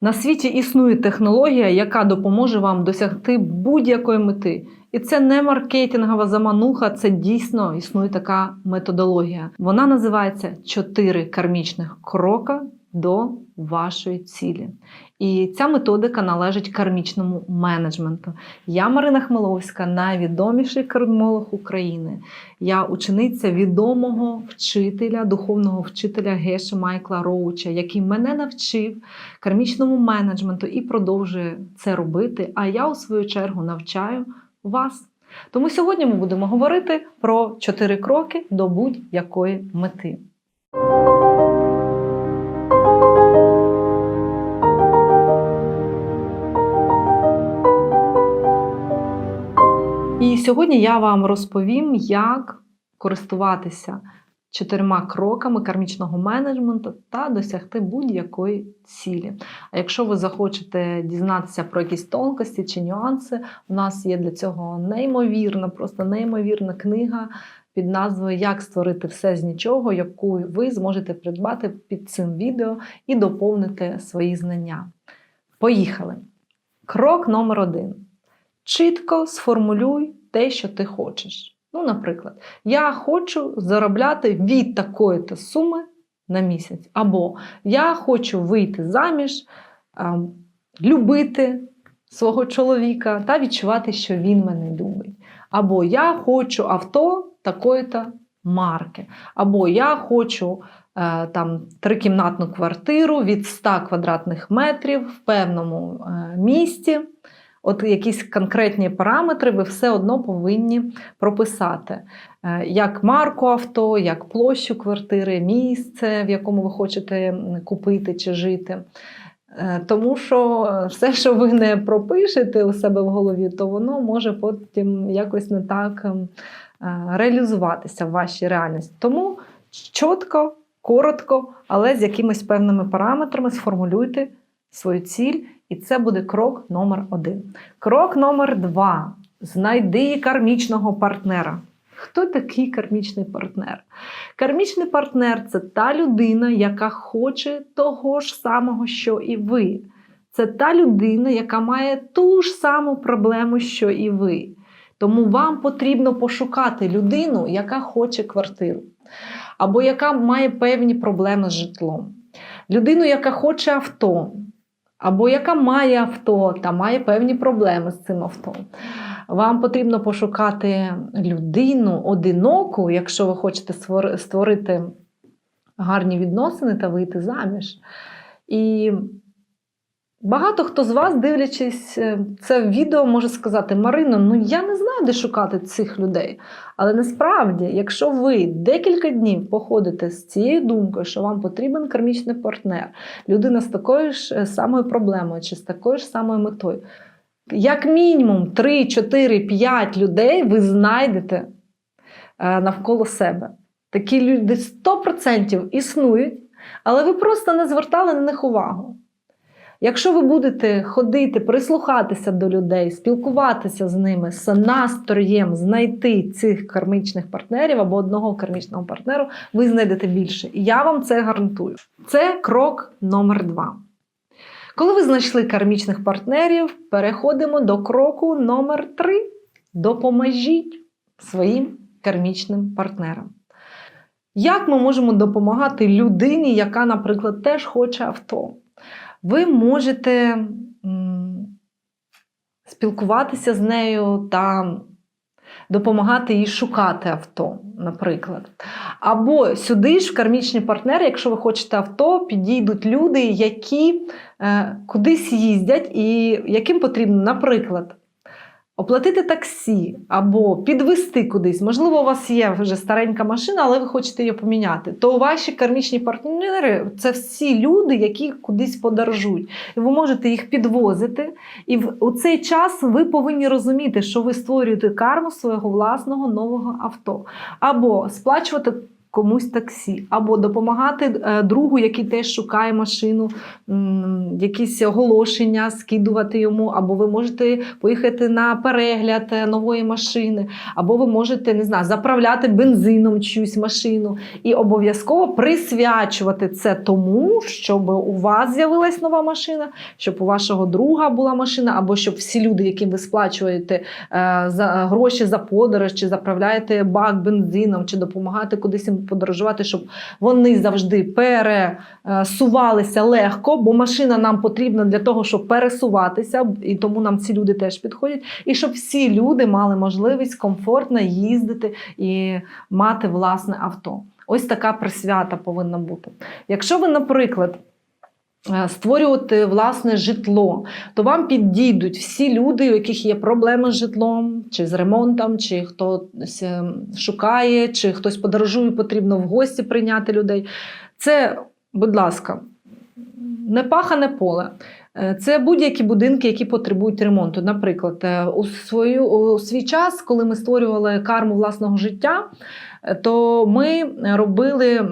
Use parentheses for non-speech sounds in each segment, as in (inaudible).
На світі існує технологія, яка допоможе вам досягти будь-якої мети. І це не маркетингова замануха, це дійсно існує така методологія. Вона називається чотири кармічних крока до вашої цілі. І ця методика належить кармічному менеджменту. Я Марина Хмеловська, найвідоміший кармолог України. Я учениця відомого вчителя, духовного вчителя Геша Майкла Роуча, який мене навчив кармічному менеджменту і продовжує це робити. А я, у свою чергу, навчаю вас. Тому сьогодні ми будемо говорити про чотири кроки до будь-якої мети. Сьогодні я вам розповім, як користуватися чотирма кроками кармічного менеджменту та досягти будь-якої цілі. А якщо ви захочете дізнатися про якісь тонкості чи нюанси, у нас є для цього неймовірна, просто неймовірна книга під назвою Як створити все з нічого, яку ви зможете придбати під цим відео і доповнити свої знання. Поїхали! Крок номер один. Чітко сформулюй те, що ти хочеш. Ну, наприклад, я хочу заробляти від такої-то суми на місяць. Або я хочу вийти заміж, а, любити свого чоловіка та відчувати, що він мене любить. Або я хочу авто такої-то марки. Або я хочу е, там трикімнатну квартиру від 100 квадратних метрів в певному е, місті. От якісь конкретні параметри ви все одно повинні прописати. Е, Як марку авто, як площу квартири, місце, в якому ви хочете купити чи жити. Е, Тому що е, все, що ви не пропишете у себе в голові, то воно може потім якось не так ем, реалізуватися в вашій реальності. Тому чітко, коротко, але з якимись певними параметрами сформулюйте свою ціль, і це буде крок номер один. Крок номер два. Знайди кармічного партнера. Хто такий кармічний партнер? Кармічний партнер це та людина, яка хоче того ж самого, що і ви. Це та людина, яка має ту ж саму проблему, що і ви. Тому вам потрібно пошукати людину, яка хоче квартиру, або яка має певні проблеми з житлом. Людину, яка хоче авто, або яка має авто та має певні проблеми з цим авто. Вам потрібно пошукати людину одиноку, якщо ви хочете створити гарні відносини та вийти заміж. І багато хто з вас, дивлячись е, це відео, може сказати: Марино, ну я не знаю, де шукати цих людей. Але насправді, якщо ви декілька днів походите з цією думкою, що вам потрібен кармічний партнер, людина з такою ж е, самою проблемою чи з такою ж самою метою, як мінімум 3, 4, 5 людей ви знайдете е, навколо себе. Такі люди 100% існують, але ви просто не звертали на них увагу. Якщо ви будете ходити, прислухатися до людей, спілкуватися з ними з настроєм знайти цих кармічних партнерів або одного кармічного партнеру, ви знайдете більше. І я вам це гарантую. Це крок номер два. Коли ви знайшли кармічних партнерів, переходимо до кроку номер три. Допоможіть своїм кармічним партнерам. Як ми можемо допомагати людині, яка, наприклад, теж хоче авто? Ви можете спілкуватися з нею та допомагати їй шукати авто, наприклад. Або сюди ж в кармічні партнери, якщо ви хочете авто, підійдуть люди, які е, кудись їздять, і яким потрібно, наприклад, оплатити таксі або підвести кудись. Можливо, у вас є вже старенька машина, але ви хочете її поміняти. То ваші кармічні партнери це всі люди, які кудись подорожують. І ви можете їх підвозити. І в у цей час ви повинні розуміти, що ви створюєте карму свого власного нового авто. Або сплачувати комусь таксі, або допомагати е, другу, який теж шукає машину, якісь оголошення скидувати йому, або ви можете поїхати на перегляд е, нової машини, або ви можете не знаю, заправляти бензином чиюсь машину. І обов'язково присвячувати це тому, щоб у вас з'явилась нова машина, щоб у вашого друга була машина, або щоб всі люди, яким ви сплачуєте е, за гроші за подорож, чи заправляєте бак бензином, чи допомагаєте кудись подорожувати, щоб вони завжди пересувалися легко, бо машина нам потрібна для того, щоб пересуватися, і тому нам ці люди теж підходять. І щоб всі люди мали можливість комфортно їздити і мати власне авто. Ось така присвята повинна бути. Якщо ви, наприклад, створювати власне житло, то вам підійдуть всі люди, у яких є проблеми з житлом, чи з ремонтом, чи хтось е, шукає, чи хтось подорожує, потрібно в гості прийняти людей. Це, будь ласка, не пахане поле. Е, Це будь-які будинки, які потребують ремонту. Наприклад, е, у, свою, у свій час, коли ми створювали карму власного життя, е, то ми робили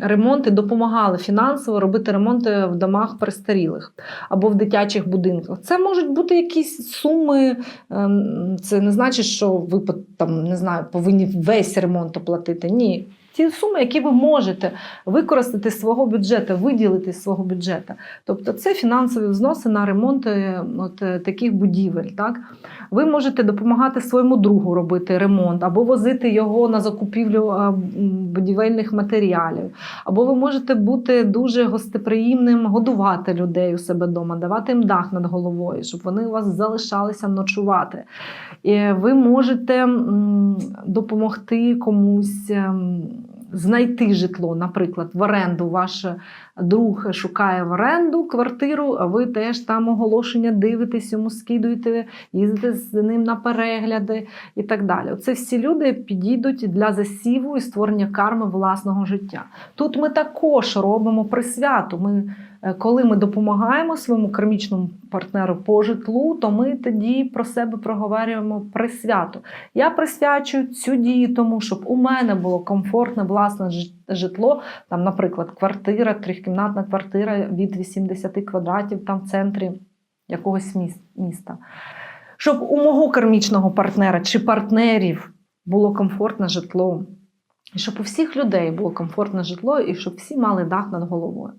ремонти, допомагали фінансово робити ремонти в домах престарілих або в дитячих будинках. Це можуть бути якісь суми. ем, Це не значить, що ви там не знаю, повинні весь ремонт оплатити. Ні. Ті суми, які ви можете використати з свого бюджету, виділити з свого бюджету. Тобто це фінансові взноси на ремонт е, от, е, таких будівель. Так? Ви можете допомагати своєму другу робити ремонт, або возити його на закупівлю будівельних матеріалів, або ви можете бути дуже гостеприємним, годувати людей у себе вдома, давати їм дах над головою, щоб вони у вас залишалися ночувати. І ви можете допомогти комусь. Знайти житло, наприклад, в оренду. Ваш друг шукає в оренду квартиру, а ви теж там оголошення дивитесь, йому скидуєте, їздите з ним на перегляди і так далі. Це всі люди підійдуть для засіву і створення карми власного життя. Тут ми також робимо присвяту. Ми, коли ми допомагаємо своєму кармічному партнеру по житлу, то ми тоді про себе проговорюємо присвяту. Я присвячую цю дію тому, щоб у мене було комфортне власне житло. Там, наприклад, квартира, трьохкімнатна квартира від 80 квадратів там в центрі якогось міста. Щоб у мого кармічного партнера чи партнерів було комфортне житло. Щоб у всіх людей було комфортне житло, і щоб всі мали дах над головою.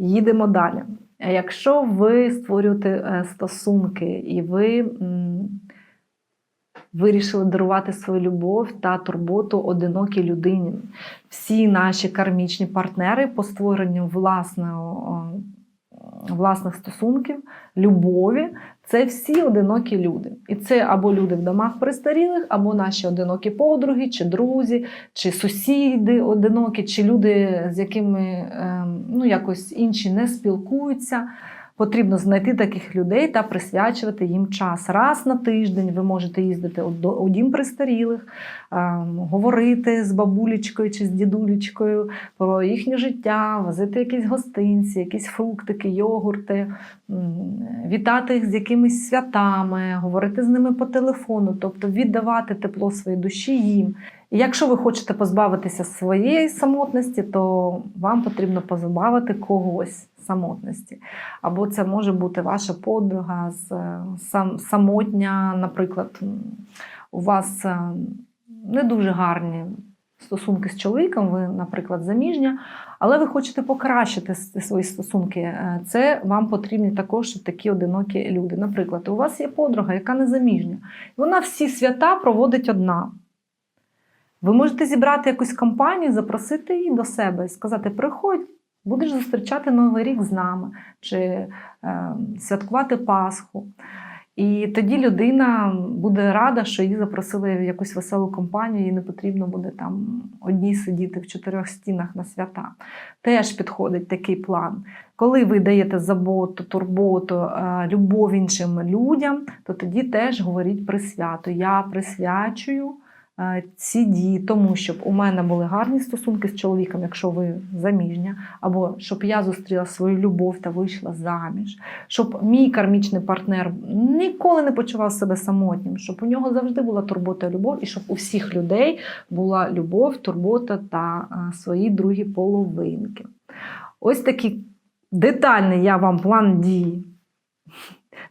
Їдемо далі. Якщо ви створюєте е, стосунки і ви вирішили дарувати свою любов та турботу одинокій людині, всі наші кармічні партнери по створенню власного, власних стосунків, любові, це всі одинокі люди. І це або люди в домах престарілих, або наші одинокі подруги, чи друзі, чи сусіди одинокі, чи люди, з якими ем, ну, якось інші не спілкуються. Потрібно знайти таких людей та присвячувати їм час. Раз на тиждень ви можете їздити у дім престарілих, ем, говорити з бабулечкою чи з дідулечкою про їхнє життя, возити якісь гостинці, якісь фруктики, йогурти, вітати їх з якимись святами, говорити з ними по телефону, тобто віддавати тепло своєї душі їм. І якщо ви хочете позбавитися своєї самотності, то вам потрібно позбавити когось самотності. Або це може бути ваша подруга е, самотня, наприклад, у вас е, не дуже гарні стосунки з чоловіком, ви, наприклад, заміжня, але ви хочете покращити свої стосунки. Е, Це вам потрібні також такі одинокі люди. Наприклад, у вас є подруга, яка не заміжня. Вона всі свята проводить одна. Ви можете зібрати якусь компанію, запросити її до себе і сказати: приходь, будеш зустрічати Новий рік з нами, чи е, святкувати Пасху. І тоді людина буде рада, що її запросили в якусь веселу компанію, їй не потрібно буде там одній сидіти в чотирьох стінах на свята. Теж підходить такий план. Коли ви даєте заботу, турботу, е, любов іншим людям, то тоді теж говоріть присвято. Я присвячую ці дії, тому щоб у мене були гарні стосунки з чоловіком, якщо ви заміжня, або щоб я зустріла свою любов та вийшла заміж, щоб мій кармічний партнер ніколи не почував себе самотнім, щоб у нього завжди була турбота і любов, і щоб у всіх людей була любов, турбота та свої другі половинки. Ось такий детальний я вам план дій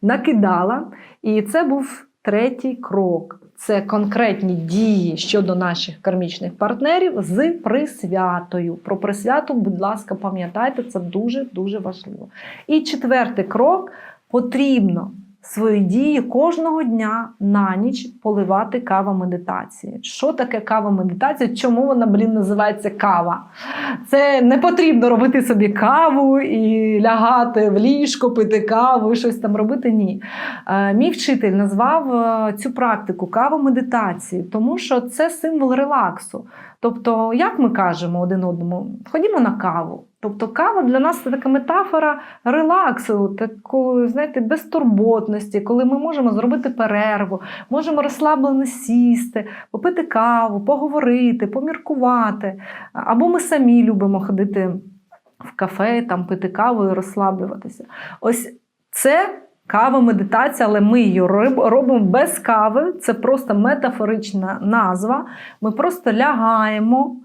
накидала. І це був третій крок. Це конкретні дії щодо наших кармічних партнерів з присвятою. Про присвяту, будь ласка, пам'ятайте, це дуже дуже важливо. І четвертий крок потрібно свої дії кожного дня на ніч поливати кава медитації. Що таке кава медитація? Чому вона, блін, називається кава? Це не потрібно робити собі каву і лягати в ліжко, пити каву і щось там робити. Ні. Е, Мій вчитель назвав е, цю практику каву медитації, тому що це символ релаксу. Тобто, як ми кажемо один одному, ходімо на каву. Тобто кава для нас це така метафора релаксу, такої, знаєте, безтурботності, коли ми можемо зробити перерву, можемо розслаблено сісти, попити каву, поговорити, поміркувати. Або ми самі любимо ходити в кафе, там пити каву і розслаблюватися. Ось це кава медитація, але ми її робимо без кави. Це просто метафорична назва. Ми просто лягаємо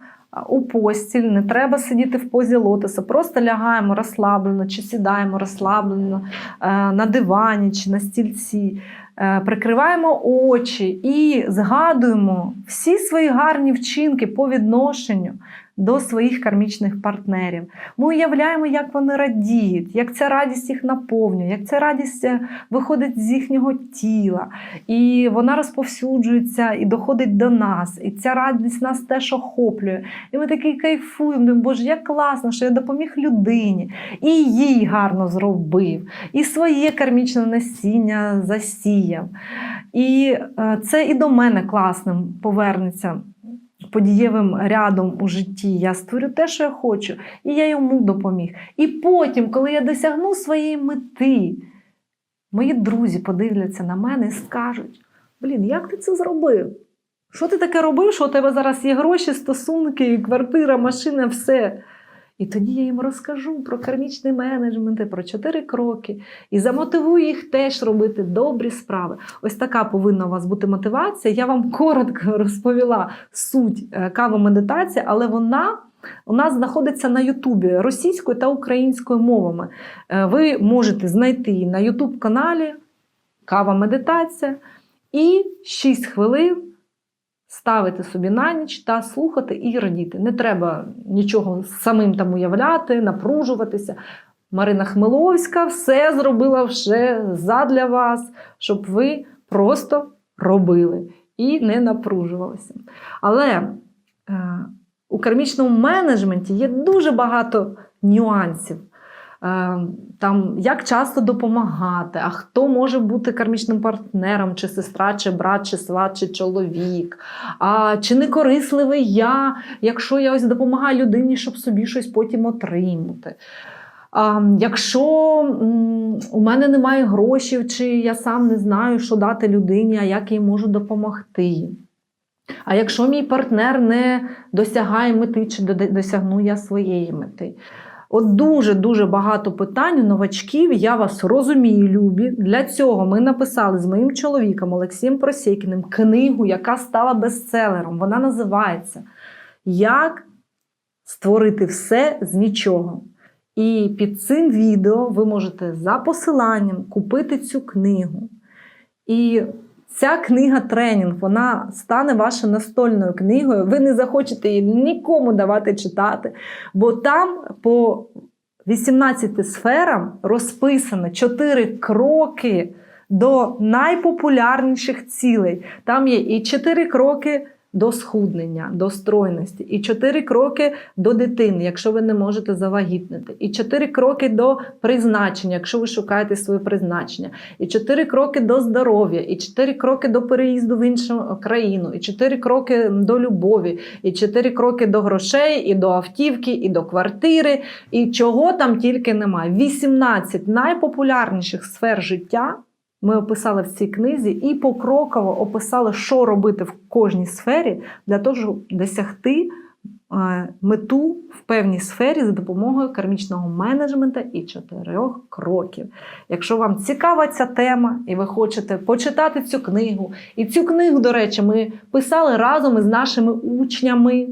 у постіль, не треба сидіти в позі лотоса, просто лягаємо розслаблено чи сідаємо розслаблено е, на дивані чи на стільці. Е, Прикриваємо очі і згадуємо всі свої гарні вчинки по відношенню до своїх кармічних партнерів. Ми уявляємо, як вони радіють, як ця радість їх наповнює, як ця радість е, виходить з їхнього тіла, і вона розповсюджується і доходить до нас. І ця радість нас теж охоплює. І ми такий кайфуємо, думаємо, боже, як класно, що я допоміг людині, і їй гарно зробив, і своє кармічне насіння засіяв. І е, це і до мене класним повернеться подієвим рядом у житті. Я створю те, що я хочу, і я йому допоміг. І потім, коли я досягну своєї мети, мої друзі подивляться на мене і скажуть: Блін, як ти це зробив? Що ти таке робив, що у тебе зараз є гроші, стосунки, квартира, машина, все. І тоді я їм розкажу про кармічний менеджмент, про чотири кроки і замотивую їх теж робити добрі справи. Ось така повинна у вас бути мотивація. Я вам коротко (laughs) розповіла суть е, кава медитації, але вона у нас знаходиться на Ютубі російською та українською мовами. Е, Ви можете знайти на Ютуб каналі Кава Медитація і 6 хвилин ставити собі на ніч та слухати і радіти. Не треба нічого самим там уявляти, напружуватися. Марина Хмеловська все зробила вже задля вас, щоб ви просто робили і не напружувалися. Але е, у кармічному менеджменті є дуже багато нюансів. Е, Там як часто допомагати, а хто може бути кармічним партнером, чи сестра, чи брат, чи сват, чи чоловік. А чи не корисливий я, якщо я ось допомагаю людині, щоб собі щось потім отримати. А, якщо м, у мене немає грошей, чи я сам не знаю, що дати людині, а як їй можу допомогти. А якщо мій партнер не досягає мети, чи досягну я своєї мети. От дуже-дуже багато питань у новачків. Я вас розумію, любі. Для цього ми написали з моїм чоловіком Олексієм Просєкіним книгу, яка стала бестселером. Вона називається Як створити все з нічого. І під цим відео ви можете за посиланням купити цю книгу. І ця книга тренінг, вона стане вашою настольною книгою. Ви не захочете її нікому давати читати, бо там по 18 сферам розписано 4 кроки до найпопулярніших цілей. Там є і 4 кроки до схуднення, до стройності, і 4 кроки до дитини, якщо ви не можете завагітнити, і 4 кроки до призначення, якщо ви шукаєте своє призначення, і 4 кроки до здоров'я, і 4 кроки до переїзду в іншу країну, і 4 кроки до любові, і 4 кроки до грошей, і до автівки, і до квартири, і чого там тільки немає. 18 найпопулярніших сфер життя ми описали в цій книзі і покроково описали, що робити в кожній сфері для того, щоб досягти е, мету в певній сфері за допомогою кармічного менеджменту і чотирьох кроків. Якщо вам цікава ця тема, і ви хочете почитати цю книгу, і цю книгу, до речі, ми писали разом із нашими учнями.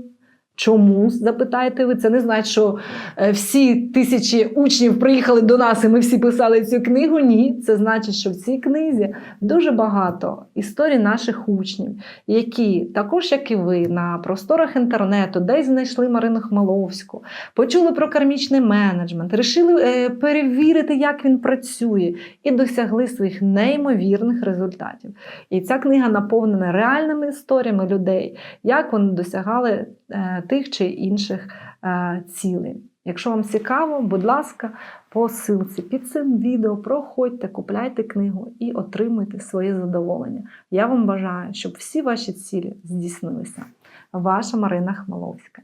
Чому запитаєте ви? Це не значить, що е, всі тисячі учнів приїхали до нас, і ми всі писали цю книгу. Ні, це значить, що в цій книзі дуже багато історій наших учнів, які також, як і ви, на просторах інтернету, десь знайшли Марину Хмеловську, почули про кармічний менеджмент, рішили е, перевірити, як він працює, і досягли своїх неймовірних результатів. І ця книга наповнена реальними історіями людей, як вони досягали е, тих чи інших е, цілей. Якщо вам цікаво, будь ласка, по ссылці під цим відео проходьте, купляйте книгу і отримуйте своє задоволення. Я вам бажаю, щоб всі ваші цілі здійснилися. Ваша Марина Хмеловська.